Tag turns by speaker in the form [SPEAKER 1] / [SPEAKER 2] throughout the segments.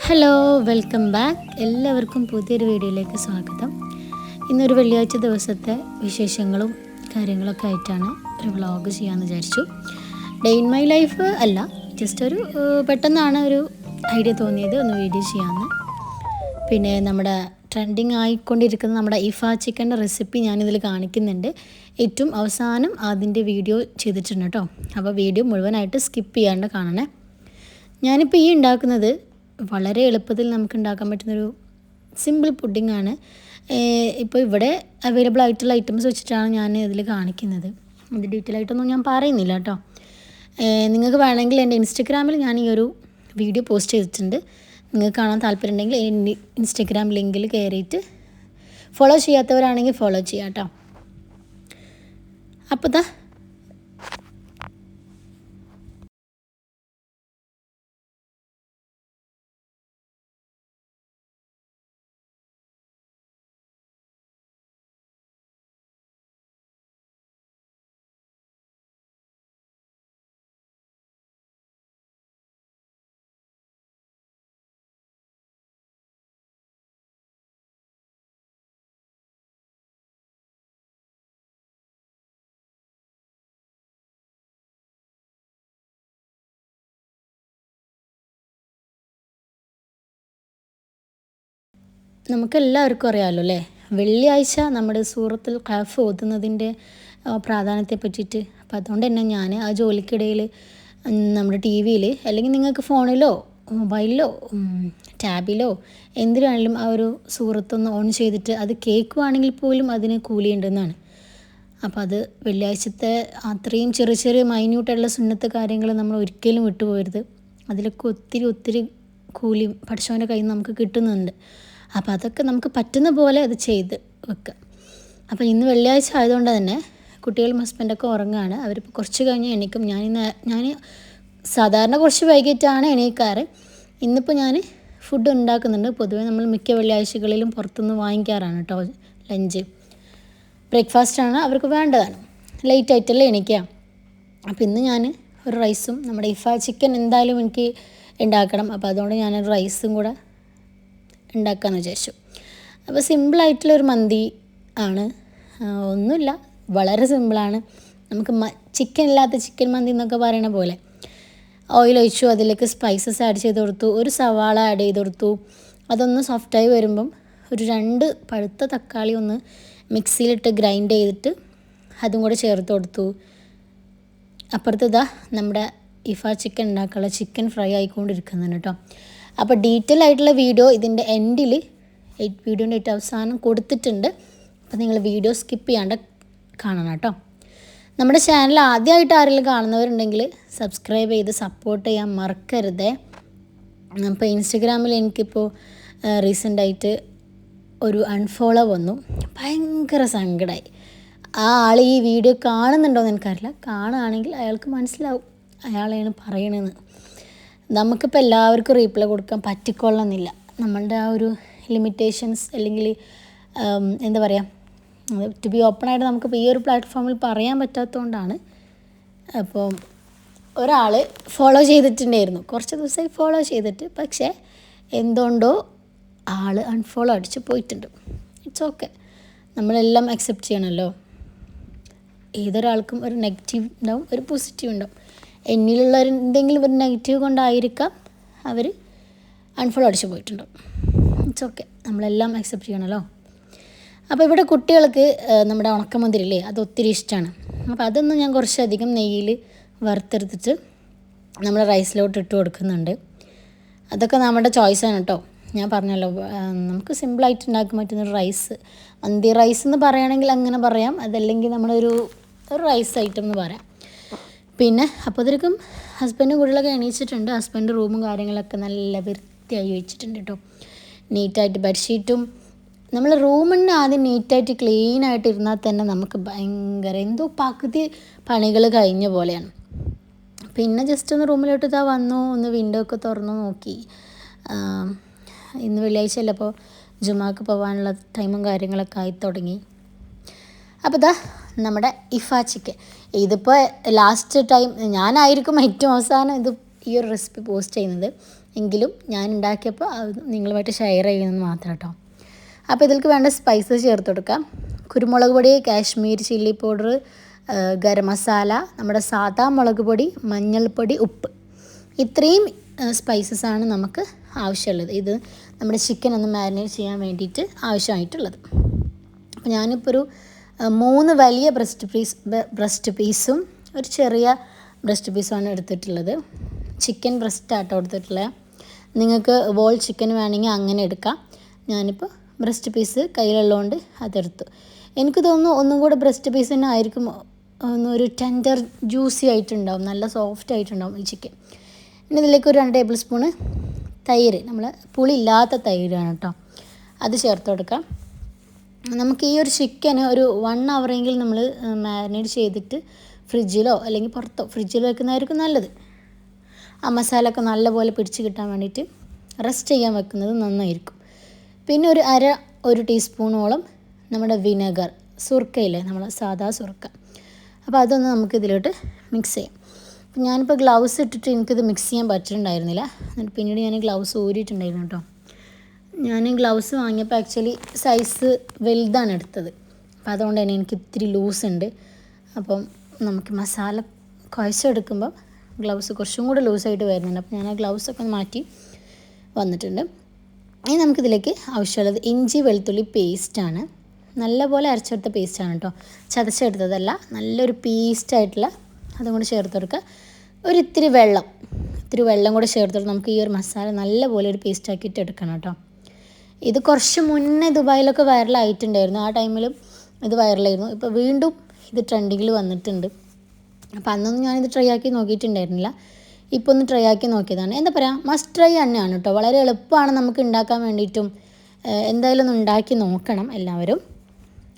[SPEAKER 1] Hello welcome back എല്ലാവർക്കും പുതിയൊരു വീഡിയോയിലേക്ക് സ്വാഗതം. ഇന്നൊരു വെള്ളിയാഴ്ച ദിവസത്തെ വിശേഷങ്ങളും കാര്യങ്ങളൊക്കെ ആയിട്ടാണ് ഒരു വ്ളോഗ് ചെയ്യാമെന്ന് വിചാരിച്ചു. ഡേ ഇൻ മൈ ലൈഫ് അല്ല ജസ്റ്റ് ഒരു പെട്ടെന്നാണ് ഒരു ഐഡിയ തോന്നിയത് ഒന്ന് വീഡിയോ ചെയ്യാമെന്ന്. പിന്നെ നമ്മുടെ ട്രെൻഡിങ് ആയിക്കൊണ്ടിരിക്കുന്ന നമ്മുടെ ഇഫ ചിക്കന്റെ റെസിപ്പി ഞാനിതിൽ കാണിക്കുന്നുണ്ട്. ഏറ്റവും അവസാനം അതിന്റെ വീഡിയോ ചെയ്തിട്ടുണ്ട് കേട്ടോ. അപ്പോൾ വീഡിയോ മുഴുവനായിട്ട് സ്കിപ്പ് ചെയ്യാണ്ട് കാണണേ. ഞാനിപ്പോൾ ഈ ഉണ്ടാക്കുന്നത് വളരെ എളുപ്പത്തിൽ നമുക്ക് ഉണ്ടാക്കാൻ പറ്റുന്നൊരു സിമ്പിൾ പുഡിംഗ് ആണ്. ഇപ്പോൾ ഇവിടെ അവൈലബിൾ ആയിട്ടുള്ള ഐറ്റംസ് വെച്ചിട്ടാണ് ഞാൻ ഇതിൽ കാണിക്കുന്നത്. അത് ഡീറ്റെയിൽ ആയിട്ടൊന്നും ഞാൻ പറയുന്നില്ല കേട്ടോ. നിങ്ങൾക്ക് വേണമെങ്കിൽ എന്റെ ഇൻസ്റ്റഗ്രാമിൽ ഞാൻ ഈ ഒരു വീഡിയോ പോസ്റ്റ് ചെയ്തിട്ടുണ്ട്. നിങ്ങൾക്ക് കാണാൻ താല്പര്യം ഉണ്ടെങ്കിൽ ഇൻസ്റ്റഗ്രാം ലിങ്കിൽ കയറിയിട്ട് ഫോളോ ചെയ്യാത്തവരാണെങ്കിൽ ഫോളോ ചെയ്യാം കേട്ടോ. അപ്പോൾ നമുക്കെല്ലാവർക്കും അറിയാമല്ലോ അല്ലേ? വെള്ളിയാഴ്ച നമ്മുടെ സൂറത്തിൽ ഖാഫ് ഓതുന്നതിന്റെ പ്രാധാന്യത്തെ പറ്റിയിട്ട്. അപ്പോൾ അതുകൊണ്ട് തന്നെ ഞാൻ ആ ജോലിക്കിടയിൽ നമ്മുടെ ടി വിയിൽ അല്ലെങ്കിൽ നിങ്ങൾക്ക് ഫോണിലോ മൊബൈലിലോ ടാബിലോ എന്തിനാണെങ്കിലും ആ ഒരു സൂറത്തൊന്ന് ഓൺ ചെയ്തിട്ട് അത് കേൾക്കുവാണെങ്കിൽ പോലും അതിന് കൂലിയുണ്ടെന്നാണ്. അപ്പോൾ അത് വെള്ളിയാഴ്ചത്തെ അത്രയും ചെറിയ ചെറിയ മൈന്യൂട്ടായിട്ടുള്ള സുന്നത്തെ കാര്യങ്ങൾ നമ്മൾ ഒരിക്കലും വിട്ടുപോയരുത് അതിലൊക്കെ ഒത്തിരി ഒത്തിരി കൂലി പഠിച്ചവന്റെ കയ്യിൽ നിന്ന് നമുക്ക് കിട്ടുന്നുണ്ട്. അപ്പോൾ അതൊക്കെ നമുക്ക് പറ്റുന്ന പോലെ അത് ചെയ്ത് വെക്കുക അപ്പോൾ ഇന്ന് വെള്ളിയാഴ്ച ആയതുകൊണ്ട് തന്നെ കുട്ടികളും ഹസ്ബൻഡൊക്കെ ഉറങ്ങുകയാണ് അവരിപ്പോൾ കുറച്ച് കഴിഞ്ഞ് എണീക്കും. ഞാൻ ഇന്ന് ഞാൻ സാധാരണ കുറച്ച് വൈകിട്ടാണ് എണീക്കാറ്. ഇന്നിപ്പോൾ ഞാൻ ഫുഡ് ഉണ്ടാക്കുന്നുണ്ട്. പൊതുവേ നമ്മൾ മിക്ക വെള്ളിയാഴ്ചകളിലും പുറത്തുനിന്ന് വാങ്ങിക്കാറാണ് കേട്ടോ ലഞ്ച് ബ്രേക്ക്ഫാസ്റ്റാണ് അവർക്ക് വേണ്ടതാണ്. ലേറ്റ് ആയിട്ടല്ലേ എണീക്കുക അപ്പോൾ ഇന്ന് ഞാൻ ഒരു റൈസും നമ്മുടെ ഇഫ ചിക്കൻ എന്തായാലും എനിക്ക് ഉണ്ടാക്കണം. അപ്പോൾ അതുകൊണ്ട് ഞാനൊരു റൈസും കൂടെ ഉണ്ടാക്കാമെന്ന് വിചാരിച്ചു. അപ്പോൾ സിമ്പിളായിട്ടുള്ളൊരു മന്തി ആണ്. ഒന്നുമില്ല. വളരെ സിമ്പിളാണ് നമുക്ക് മ ചിക്കൻ ഇല്ലാത്ത ചിക്കൻ മന്തി എന്നൊക്കെ പറയണ പോലെ. ഓയിൽ ഒഴിച്ചു അതിലേക്ക് സ്പൈസസ് ആഡ് ചെയ്ത് കൊടുത്തു ഒരു സവാള ആഡ് ചെയ്ത് കൊടുത്തു. അതൊന്ന് സോഫ്റ്റായി വരുമ്പം ഒരു രണ്ട് പഴുത്ത തക്കാളി ഒന്ന് മിക്സിയിലിട്ട് ഗ്രൈൻഡ് ചെയ്തിട്ട് അതും കൂടെ ചേർത്ത് കൊടുത്തു. അപ്പുറത്ത് ഇതാ നമ്മുടെ ഇഫ ചിക്കൻ ഉണ്ടാക്കാനുള്ള ചിക്കൻ ഫ്രൈ ആയിക്കൊണ്ടിരിക്കുന്നുണ്ട് കേട്ടോ. അപ്പോൾ ഡീറ്റെയിൽ ആയിട്ടുള്ള വീഡിയോ ഇതിന്റെ എൻഡിൽ വീഡിയോന്റെ ഏറ്റവും അവസാനം കൊടുത്തിട്ടുണ്ട്. അപ്പോൾ നിങ്ങൾ വീഡിയോ സ്കിപ്പ് ചെയ്യാണ്ട് കാണണം കേട്ടോ. നമ്മുടെ ചാനൽ ആദ്യമായിട്ട് ആരെങ്കിലും കാണുന്നവരുണ്ടെങ്കിൽ സബ്സ്ക്രൈബ് ചെയ്ത് സപ്പോർട്ട് ചെയ്യാൻ മറക്കരുതേ. അപ്പോൾ ഇൻസ്റ്റഗ്രാമിൽ എനിക്കിപ്പോൾ റീസെന്റായിട്ട് ഒരു അൺഫോളോ വന്നു. ഭയങ്കര സങ്കടമായി ആ ആൾ ഈ വീഡിയോ കാണുന്നുണ്ടോ എന്ന് എനിക്കറിയില്ല. കാണുകയാണെങ്കിൽ അയാൾക്ക് മനസ്സിലാവും. അയാളെയാണ് പറയണതെന്ന് നമുക്കിപ്പോൾ എല്ലാവർക്കും റീപ്ലൈ കൊടുക്കാൻ പറ്റിക്കൊള്ളണമെന്നില്ല. നമ്മളുടെ ആ ഒരു ലിമിറ്റേഷൻസ് അല്ലെങ്കിൽ എന്താ പറയുക ടു ബി ഓപ്പണായിട്ട് നമുക്കിപ്പോൾ ഈ ഒരു പ്ലാറ്റ്ഫോമിൽ പറയാൻ പറ്റാത്തതുകൊണ്ടാണ് അപ്പോൾ ഒരാൾ ഫോളോ ചെയ്തിട്ടുണ്ടായിരുന്നു. കുറച്ച് ദിവസമായി ഫോളോ ചെയ്തിട്ട് പക്ഷേ എന്തുകൊണ്ടോ ആൾ അൺഫോളോ അടിച്ച് പോയിട്ടുണ്ട്. ഇറ്റ്സ് ഓക്കെ നമ്മളെല്ലാം അക്സെപ്റ്റ് ചെയ്യണമല്ലോ ഏതൊരാൾക്കും ഒരു നെഗറ്റീവ് ഉണ്ടാവും ഒരു പോസിറ്റീവ് ഉണ്ടാവും. എന്നിലുള്ള എന്തെങ്കിലും ഒരു നെഗറ്റീവ് കൊണ്ടായിരിക്കാം അവർ അൺഫോളോ അടിച്ചു പോയിട്ടുണ്ട്. ഇറ്റ്സ് ഓക്കെ നമ്മളെല്ലാം അക്സെപ്റ്റ് ചെയ്യണമല്ലോ അപ്പോൾ ഇവിടെ കുട്ടികൾക്ക് നമ്മുടെ ഉണക്കമന്തിരില്ലേ അത് ഒത്തിരി ഇഷ്ടമാണ്. അപ്പോൾ അതൊന്ന് ഞാൻ കുറച്ചധികം നെയ്യിൽ വറുത്തെടുത്തിട്ട് നമ്മുടെ റൈസിലോട്ട് ഇട്ട് കൊടുക്കുന്നുണ്ട്. അതൊക്കെ നമ്മുടെ ചോയ്സാണ് കേട്ടോ. ഞാൻ പറഞ്ഞല്ലോ നമുക്ക് സിമ്പിളായിട്ട് ഉണ്ടാക്കാൻ പറ്റുന്ന റൈസ് മന്തി റൈസ് എന്ന് പറയുകയാണെങ്കിൽ അങ്ങനെ പറയാം. അതല്ലെങ്കിൽ നമ്മളൊരു ഒരു റൈസ് ഐറ്റം എന്ന് പറയാം. പിന്നെ അപ്പോഴത്തേക്കും ഹസ്ബൻഡും കുട്ടികളൊക്കെ എണീച്ചിട്ടുണ്ട്. ഹസ്ബൻഡ് റൂമും കാര്യങ്ങളൊക്കെ നല്ല വൃത്തിയായി വെച്ചിട്ടുണ്ട് കേട്ടോ. നീറ്റായിട്ട് ബെഡ്ഷീറ്റും നമ്മൾ റൂമിന് ആദ്യം നീറ്റായിട്ട് ക്ലീൻ ആയിട്ട് ഇരുന്നാൽ തന്നെ നമുക്ക് ഭയങ്കര എന്തോ പകുതി പണികൾ കഴിഞ്ഞ പോലെയാണ്. പിന്നെ ജസ്റ്റ് ഒന്ന് റൂമിലോട്ട് ഇതാ വന്നു. ഒന്ന് വിൻഡോ ഒക്കെ തുറന്നു നോക്കി. ഇന്ന് വെള്ളിയാഴ്ച അല്ല? അപ്പോൾ ജുമാക്ക് പോകാനുള്ള ടൈമും കാര്യങ്ങളൊക്കെ ആയി തുടങ്ങി. അപ്പോൾ ഇതാ നമ്മുടെ ഇഫാച്ചിക്ക്. ഇതിപ്പോൾ ലാസ്റ്റ് ടൈം ഞാനായിരിക്കും ഏറ്റവും അവസാനം ഇത് ഈ ഒരു റെസിപ്പി പോസ്റ്റ് ചെയ്യുന്നത്. എങ്കിലും ഞാൻ ഉണ്ടാക്കിയപ്പോൾ അത് നിങ്ങളുമായിട്ട് ഷെയർ ചെയ്യുന്നത് മാത്രം കേട്ടോ അപ്പോൾ ഇതിൽക്ക് വേണ്ട സ്പൈസസ് ചേർത്ത് കൊടുക്കാം. കുരുമുളക് പൊടി കാശ്മീർ ചില്ലി പൗഡർ ഗരം മസാല നമ്മുടെ സാധാ മുളക് പൊടി മഞ്ഞൾപ്പൊടി ഉപ്പ്. ഇത്രയും സ്പൈസസ് ആണ് നമുക്ക് ആവശ്യമുള്ളത്. ഇത് നമ്മുടെ ചിക്കൻ ഒന്ന് മാരിനേറ്റ് ചെയ്യാൻ വേണ്ടിയിട്ട് ആവശ്യമായിട്ടുള്ളത്. അപ്പോൾ ഞാനിപ്പോൾ ഒരു മൂന്ന് വലിയ ബ്രസ്റ്റ് പീസ് ബ്രസ്റ്റ് പീസും ഒരു ചെറിയ ബ്രസ്റ്റ് പീസുമാണ് എടുത്തിട്ടുള്ളത്. ചിക്കൻ ബ്രസ്റ്റ് ആട്ടോ എടുത്തിട്ടുള്ളത് നിങ്ങൾക്ക് വോൾ ചിക്കൻ വേണമെങ്കിൽ അങ്ങനെ എടുക്കാം. ഞാനിപ്പോൾ ബ്രസ്റ്റ് പീസ് കയ്യിലുള്ളതുകൊണ്ട് അതെടുത്തു. എനിക്ക് തോന്നുന്നു ഒന്നും കൂടെ ബ്രസ്റ്റ് പീസ് തന്നെ ആയിരിക്കും ഒന്നൊരു ടെൻഡർ ജ്യൂസി ആയിട്ടുണ്ടാവും. നല്ല സോഫ്റ്റ് ആയിട്ടുണ്ടാവും ഈ ചിക്കൻ ഇനി ഇതിലേക്ക് ഒരു രണ്ട് ടേബിൾ സ്പൂണ് തൈര്. നമ്മൾ പുളി ഇല്ലാത്ത തൈരാണ് കേട്ടോ. അത് ചേർത്ത് കൊടുക്കാം. നമുക്ക് ഈ ഒരു ചിക്കന് ഒരു വൺ അവറെങ്കിലും നമ്മൾ മാരിനേറ്റ് ചെയ്തിട്ട് ഫ്രിഡ്ജിലോ അല്ലെങ്കിൽ പുറത്തോ ഫ്രിഡ്ജിൽ വെക്കുന്നതായിരിക്കും നല്ലത്. ആ മസാല ഒക്കെ നല്ലപോലെ പിടിച്ച് കിട്ടാൻ വേണ്ടിയിട്ട് റെസ്റ്റ് ചെയ്യാൻ വെക്കുന്നത് നന്നായിരിക്കും. പിന്നെ ഒരു അര ഒരു ടീസ്പൂണോളം നമ്മുടെ വിനെഗർ സുർക്കയില്ലേ നമ്മൾ സാധാ സുർക്ക. അപ്പോൾ അതൊന്ന് നമുക്ക് ഇതിലോട്ട് മിക്സ് ചെയ്യാം. ഞാനിപ്പോൾ ഗ്ലൗസ് ഇട്ടിട്ട് എനിക്കിത് മിക്സ് ചെയ്യാൻ പറ്റിയിട്ടുണ്ടായിരുന്നില്ല. എന്നിട്ട് പിന്നീട് ഞാൻ ഗ്ലൗസ് ഊരിയിട്ടുണ്ടായിരുന്നു കേട്ടോ. ഞാൻ ഗ്ലൗസ് വാങ്ങിയപ്പോൾ ആക്ച്വലി സൈസ് വലുതാണ് എടുത്തത്. അപ്പോൾ അതുകൊണ്ട് തന്നെ എനിക്ക് ഇത്തിരി ലൂസ് ഉണ്ട്. അപ്പം നമുക്ക് മസാല കുഴച്ചെടുക്കുമ്പോൾ ഗ്ലൗസ് കുറച്ചും കൂടെ ലൂസായിട്ട് വരുന്നുണ്ട്. അപ്പോൾ ഞാൻ ആ ഗ്ലൗസൊക്കെ മാറ്റി വന്നിട്ടുണ്ട്. ഇനി നമുക്കിതിലേക്ക് ആവശ്യമുള്ളത് ഇഞ്ചി വെളുത്തുള്ളി പേസ്റ്റാണ് നല്ലപോലെ അരച്ചെടുത്ത പേസ്റ്റാണ് കേട്ടോ ചതച്ചെടുത്തതല്ല നല്ലൊരു പേസ്റ്റായിട്ടുള്ള അതും കൂടെ ചേർത്ത് കൊടുക്കുക. ഒരു ഇത്തിരി വെള്ളം ഇത്തിരി വെള്ളം കൂടെ ചേർത്ത് കൊടുത്ത് നമുക്ക് ഈ ഒരു മസാല നല്ലപോലെ ഒരു പേസ്റ്റാക്കിയിട്ട് എടുക്കണം കേട്ടോ ഇത് കുറച്ച് മുന്നേ ദുബായിലൊക്കെ വൈറലായിട്ടുണ്ടായിരുന്നു. ആ ടൈമിലും ഇത് വൈറലായിരുന്നു. ഇപ്പോൾ വീണ്ടും ഇത് ട്രെൻഡിങ്ങിൽ വന്നിട്ടുണ്ട്. അപ്പോൾ അന്നൊന്നും ഞാനിത് ട്രൈ ആക്കി നോക്കിയിട്ടുണ്ടായിരുന്നില്ല. ഇപ്പോൾ ഒന്ന് ട്രൈ ആക്കി നോക്കിയതാണ്. എന്താ പറയുക മസ്റ്റ് ട്രൈ തന്നെയാണ് കേട്ടോ വളരെ എളുപ്പമാണ് നമുക്ക് ഉണ്ടാക്കാൻ വേണ്ടിയിട്ടും എന്തായാലും ഒന്ന് ഉണ്ടാക്കി നോക്കണം എല്ലാവരും.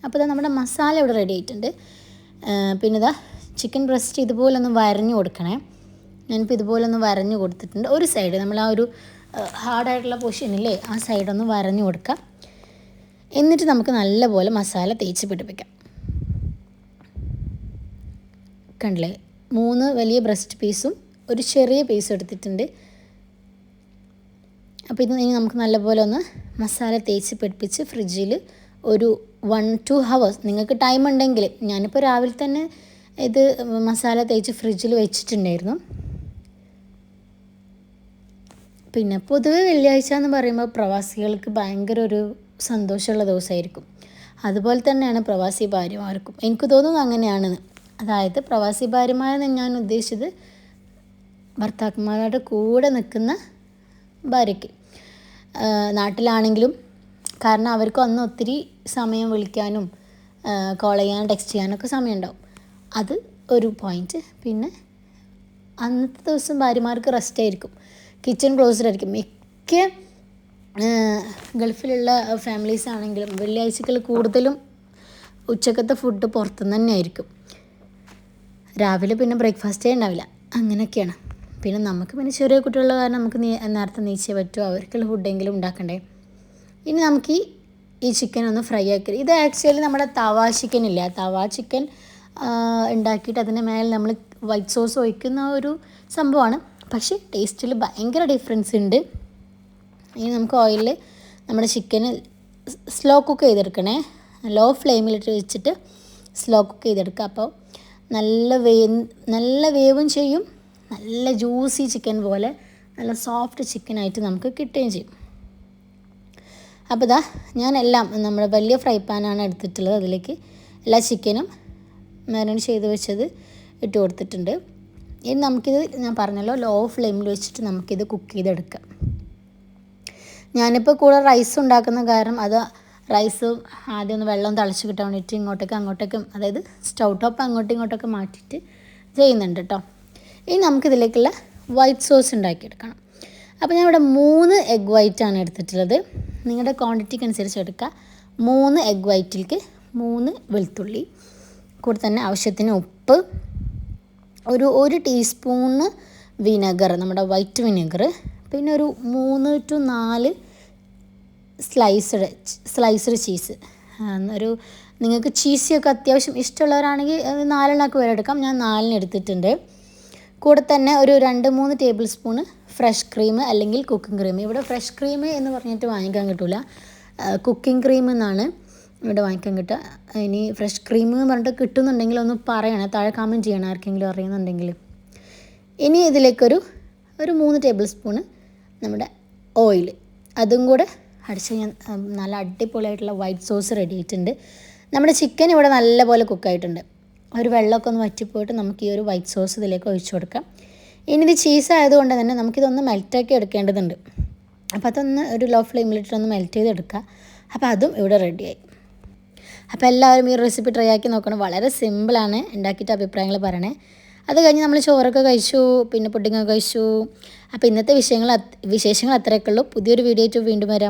[SPEAKER 1] അപ്പോൾ ഇതാ നമ്മുടെ മസാല ഇവിടെ റെഡി ആയിട്ടുണ്ട്. പിന്നെ ഇതാ ചിക്കൻ ബ്രസ്റ്റ് ഇതുപോലെ ഒന്ന് വരഞ്ഞു കൊടുക്കണേ. ഞാനിപ്പോൾ ഇതുപോലെ ഒന്ന് വരഞ്ഞു കൊടുത്തിട്ടുണ്ട്. ഒരു സൈഡ് നമ്മൾ ആ ഒരു ഹാർഡായിട്ടുള്ള പൊസിഷനില്ലേ ആ സൈഡൊന്ന് വരഞ്ഞു കൊടുക്കാം. എന്നിട്ട് നമുക്ക് നല്ലപോലെ മസാല തേച്ച് പിടിപ്പിക്കാം. കണ്ടില്ലേ മൂന്ന് വലിയ ബ്രസ്റ്റ് പീസും ഒരു ചെറിയ പീസും എടുത്തിട്ടുണ്ട്. അപ്പോൾ ഇത് ഇനി നമുക്ക് നല്ലപോലെ ഒന്ന് മസാല തേച്ച് പിടിപ്പിച്ച് ഫ്രിഡ്ജിൽ ഒരു വൺ ടു ഹവേഴ്സ് നിങ്ങൾക്ക് ടൈം ഉണ്ടെങ്കിൽ ഞാനിപ്പോൾ രാവിലെ തന്നെ ഇത് മസാല തേച്ച് ഫ്രിഡ്ജിൽ വെച്ചിട്ടുണ്ടായിരുന്നു. പിന്നെ പൊതുവെ വെള്ളിയാഴ്ച എന്ന് പറയുമ്പോൾ പ്രവാസികൾക്ക് ഭയങ്കര ഒരു സന്തോഷമുള്ള ദിവസമായിരിക്കും. അതുപോലെ തന്നെയാണ് പ്രവാസി ഭാര്യമാർക്കും. എനിക്ക് തോന്നുന്നു അങ്ങനെയാണെന്ന് അതായത് പ്രവാസി ഭാര്യമാരെന്ന് ഞാൻ ഉദ്ദേശിച്ചത് ഭർത്താക്കന്മാരുടെ കൂടെ നിൽക്കുന്ന ഭാര്യയ്ക്ക്. നാട്ടിലാണെങ്കിലും കാരണം അവർക്ക് അന്ന് ഒത്തിരി സമയം വിളിക്കാനും കോൾ ചെയ്യാനും ടെക്സ്റ്റ് ചെയ്യാനൊക്കെ സമയമുണ്ടാവും. അത് ഒരു പോയിന്റ് പിന്നെ അന്നത്തെ ദിവസം ഭാര്യമാർക്ക് റെസ്റ്റ് ആയിരിക്കും. കിച്ചൺ ക്ലോസ്ഡ് ആയിരിക്കും മിക്ക ഗൾഫിലുള്ള ഫാമിലീസ് ആണെങ്കിലും വെള്ളിയാഴ്ചകൾ കൂടുതലും ഉച്ചക്കത്തെ ഫുഡ് പുറത്തുനിന്ന് തന്നെ ആയിരിക്കും രാവിലെ പിന്നെ ബ്രേക്ക്ഫാസ്റ്റേ ഉണ്ടാവില്ല. അങ്ങനെയൊക്കെയാണ്. പിന്നെ നമുക്ക് പിന്നെ ചെറിയ കുട്ടികളുടെ കാരണം നമുക്ക് നേരത്തെ നീച്ചേ പറ്റുമോ അവർക്കുള്ള ഫുഡെങ്കിലും ഉണ്ടാക്കണ്ടേ. ഇനി നമുക്ക് ഈ ചിക്കൻ ഒന്ന് ഫ്രൈ ആക്കി ഇത് ആക്ച്വലി നമ്മുടെ തവ ചിക്കൻ ഇല്ല? തവ ചിക്കൻ ഉണ്ടാക്കിയിട്ട് അതിന്റെ മേലെ നമ്മൾ വൈറ്റ് സോസ് ഒഴിക്കുന്ന ഒരു സംഭവമാണ്. പക്ഷേ ടേസ്റ്റിൽ ഭയങ്കര ഡിഫറൻസ് ഉണ്ട്. ഇനി നമുക്ക് ഓയിലിൽ നമ്മുടെ ചിക്കന് സ്ലോ കുക്ക് ചെയ്തെടുക്കണേ. ലോ ഫ്ലെയിമിലിട്ട് വെച്ചിട്ട് സ്ലോ കുക്ക് ചെയ്തെടുക്കുക അപ്പോൾ നല്ല വേ നല്ല വേവും ചെയ്യും. നല്ല ജ്യൂസി ചിക്കൻ പോലെ നല്ല സോഫ്റ്റ് ചിക്കനായിട്ട് നമുക്ക് കിട്ടുകയും ചെയ്യും. അപ്പോൾ ഇതാ ഞാനെല്ലാം നമ്മുടെ വലിയ ഫ്രൈ പാനാണ് എടുത്തിട്ടുള്ളത്. അതിലേക്ക് എല്ലാ ചിക്കനും മാരിനേറ്റ് ചെയ്ത് വെച്ചത് ഇട്ട് കൊടുത്തിട്ടുണ്ട്. ഇനി നമുക്കിത് ഞാൻ പറഞ്ഞല്ലോ ലോ ഫ്ലെയിമിൽ വെച്ചിട്ട് നമുക്കിത് കുക്ക് ചെയ്തെടുക്കാം. ഞാനിപ്പോൾ കൂടെ റൈസ് ഉണ്ടാക്കുന്ന കാരണം അത് റൈസ് ആദ്യം ഒന്ന് വെള്ളം തിളച്ച് കിട്ടാൻ വേണ്ടിയിട്ട് ഇങ്ങോട്ടേക്ക് അങ്ങോട്ടേക്കും അതായത് സ്റ്റൗ ടോപ്പ് അങ്ങോട്ടും ഇങ്ങോട്ടൊക്കെ മാറ്റിയിട്ട് ചെയ്യുന്നുണ്ട് കേട്ടോ ഇനി നമുക്കിതിലേക്കുള്ള വൈറ്റ് സോസ് ഉണ്ടാക്കിയെടുക്കണം. അപ്പോൾ ഞാൻ ഇവിടെ മൂന്ന് എഗ് വൈറ്റാണ് എടുത്തിട്ടുള്ളത്. നിങ്ങളുടെ ക്വാണ്ടിറ്റിക്ക് അനുസരിച്ച് എടുക്കുക. മൂന്ന് എഗ് വൈറ്റിലേക്ക് മൂന്ന് വെളുത്തുള്ളി കൂടെ തന്നെ ആവശ്യത്തിന് ഉപ്പ് ഒരു ഒരു ടീസ്പൂണ് വിനെഗർ നമ്മുടെ വൈറ്റ് വിനെഗർ. പിന്നെ ഒരു മൂന്ന് ടു നാല് സ്ലൈസ്ഡ് സ്ലൈസ്ഡ് ചീസ്. ഒരു നിങ്ങൾക്ക് ചീസിയൊക്കെ അത്യാവശ്യം ഇഷ്ടമുള്ളവരാണെങ്കിൽ നാലെണ്ണമൊക്കെ വരെ എടുക്കാം ഞാൻ നാലിന് എടുത്തിട്ടുണ്ട്. കൂടെ തന്നെ ഒരു രണ്ട് മൂന്ന് ടേബിൾ സ്പൂണ് ഫ്രഷ് ക്രീം അല്ലെങ്കിൽ കുക്കിംഗ് ക്രീം. ഇവിടെ ഫ്രഷ് ക്രീം എന്ന് പറഞ്ഞിട്ട് വാങ്ങിക്കാൻ കിട്ടില്ല കുക്കിംഗ് ക്രീം എന്നാണ്. ഇവിടെ വാങ്ങിക്കാൻ കിട്ടുക. ഇനി ഫ്രഷ് ക്രീം എന്ന് പറഞ്ഞിട്ട് കിട്ടുന്നുണ്ടെങ്കിൽ ഒന്ന് പറയണേ. താഴെ കമന്റ് ചെയ്യണം ആർക്കെങ്കിലും അറിയുന്നുണ്ടെങ്കിൽ. ഇനി ഇതിലേക്കൊരു ഒരു മൂന്ന് ടേബിൾ സ്പൂണ് നമ്മുടെ ഓയിൽ അതും കൂടെ അടിച്ച് ഞാൻ നല്ല അടിപൊളിയായിട്ടുള്ള വൈറ്റ് സോസ് റെഡി ആയിട്ടുണ്ട്. നമ്മുടെ ചിക്കൻ ഇവിടെ നല്ലപോലെ കുക്കായിട്ടുണ്ട് ഒരു വെള്ളമൊക്കെ ഒന്ന് വറ്റിപ്പോയിട്ട് നമുക്ക് ഈ ഒരു വൈറ്റ് സോസ് ഇതിലേക്ക് ഒഴിച്ചു കൊടുക്കാം. ഇനി ഇത് ചീസ് ആയതുകൊണ്ട് തന്നെ നമുക്കിതൊന്ന് മെൽറ്റാക്കി എടുക്കേണ്ടതുണ്ട്. അപ്പോൾ അതൊന്ന് ഒരു ലോ ഫ്ലെയിമിലിട്ടൊന്ന് മെൽറ്റ് ചെയ്തെടുക്കുക. അപ്പോൾ അതും ഇവിടെ റെഡിയായി അപ്പോൾ എല്ലാവരും ഈ റെസിപ്പി ട്രൈ ആക്കി നോക്കണം. വളരെ സിമ്പിളാണ് ഉണ്ടാക്കിയിട്ട് അഭിപ്രായങ്ങൾ പറയണേ. അത് കഴിഞ്ഞ് നമ്മൾ ചോറൊക്കെ കഴിച്ചു പിന്നെ പുഡിങ്ങൊക്കെ കഴിച്ചു. അപ്പോൾ ഇന്നത്തെ വിഷയങ്ങൾ വിശേഷങ്ങൾ അത്രയൊക്കെ ഉള്ളൂ. പുതിയൊരു വീഡിയോ ആയിട്ട് വീണ്ടും വരാം.